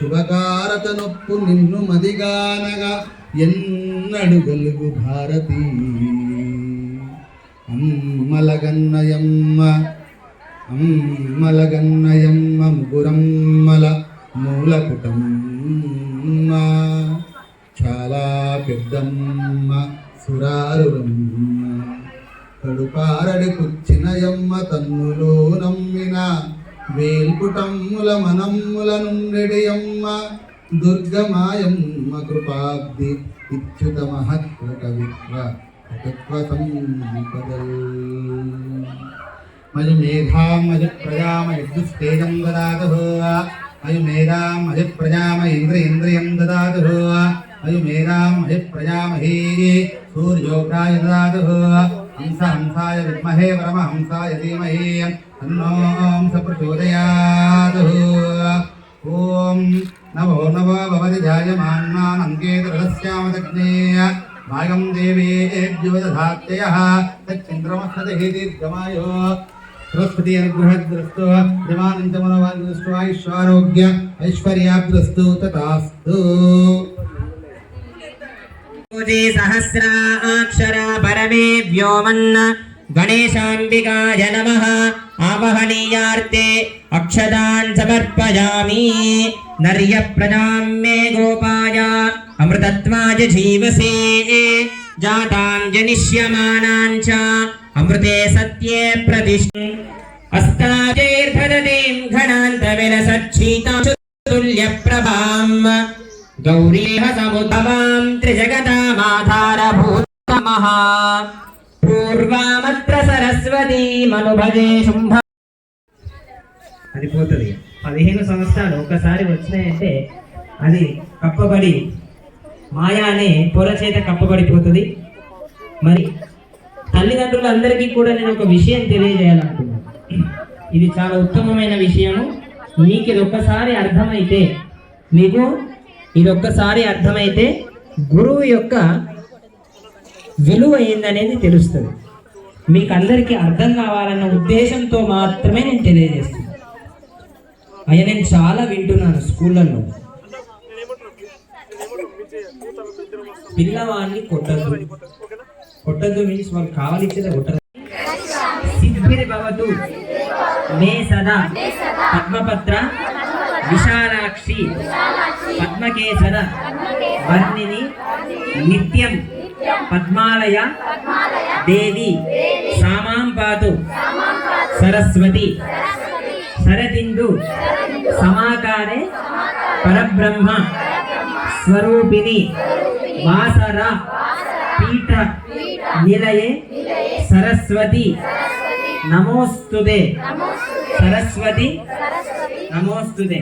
శుభకారత నొప్పు నిన్ను మదిగానగా ఎన్నడు గలుగు భారతి. అమ్మలగన్నయమ్మ అమ్మలగన్నయమ్మ ముగురమ్మల మూలపుటమ్మ చాలా పెద్దమ్మ సురారురమ్మ. కడుపారడి కుచ్చినయమ్మ తన్నులో నమ్మిన వేల్పుటమ్ముల మనమ్ముల నుండెడియమ్మ దుర్గమాయమ్మ కృపాబ్ది ఇచ్యుత మహత్వ కవిత్వ మయు సంపదల్ మయ మేధాం మయు ప్రజామ యద్దుస్తేజం దదాతు మయ మేధాం మయ ప్రజామ ఇంద్ర ఇంద్రియం దదాతు మయు మేధాం మయ ప్రజామహీ సూర్యోగ్రాయ దదాతు హంస హంసాయ విద్మహే పరమ హంసాయ ధీమహే तन्नों सप्रचोदयात् ॐ नमो नवो भवति जायमान्नानङ्केतरलस्यामदग्ने भागं देवेभ्युवदधात्ययः तच्चन्द्रमक्षदहि दीर्घमायो। बृहस्पति अनुग्रहद्रस्तु दिवानन्त मनोवादस्तु आयुष्वारोग्य ऐश्वर्याद्रस्तु। तथास्तु। सहस्राक्षरा परमे व्योमन्न गणेशाम्बिकाय नमः। వ్యోమన్న గణేశాంబికాయ నమః ఆవహనీయార్తే అక్షదాన్ సమర్పయామి నర్య ప్రజాం మే గోపాయ అమృతత్వాయ జీవసే జాతాం జనిష్యమానాం చ అమృతే సత్యే ప్రతిష్ఠ అస్తాచైర్భదతీం ఘనాంతవిలసచ్చీతాతుల్యప్రభాం గౌరీహ సముద్భవాం అది పోతుంది పదిహేను సంవత్సరాలు ఒకసారి వచ్చినాయంటే అది కప్పబడి మాయా అనే పొర చేత కప్పబడిపోతుంది. మరి తల్లిదండ్రులందరికీ కూడా నేను ఒక విషయం తెలియజేయాలనుకున్నాను ఇది చాలా ఉత్తమమైన విషయము. మీకు ఇది ఒక్కసారి అర్థమైతే మీకు ఇది ఒక్కసారి అర్థమైతే గురువు యొక్క విలువ ఏందనేది తెలుస్తుంది. మీకు అందరికీ అర్థం కావాలన్న ఉద్దేశంతో మాత్రమే నేను తెలియజేస్తాను అయ్యా నేను చాలా వింటున్నాను స్కూళ్ళల్లో. పిల్లవాడిని కొట్టద్దు. కొట్టద్దు మీన్స్ వాళ్ళు కావాలిచ్చేదే కొట్టదు సిద్ధిరి భవతు. మే సదా. పద్మపత్ర. విశాలాక్షి. పద్మకేసర. వర్ణిని. నిత్యం. పద్మాలయ. దేవి. సామాం పాతు సరస్వతి. శరదిందు సమాకారే పరబ్రహ్మ స్వరూపిణి వాసర పీఠ నిలయే సరస్వతి నమోస్తుదే. సరస్వతి నమోస్తుదే.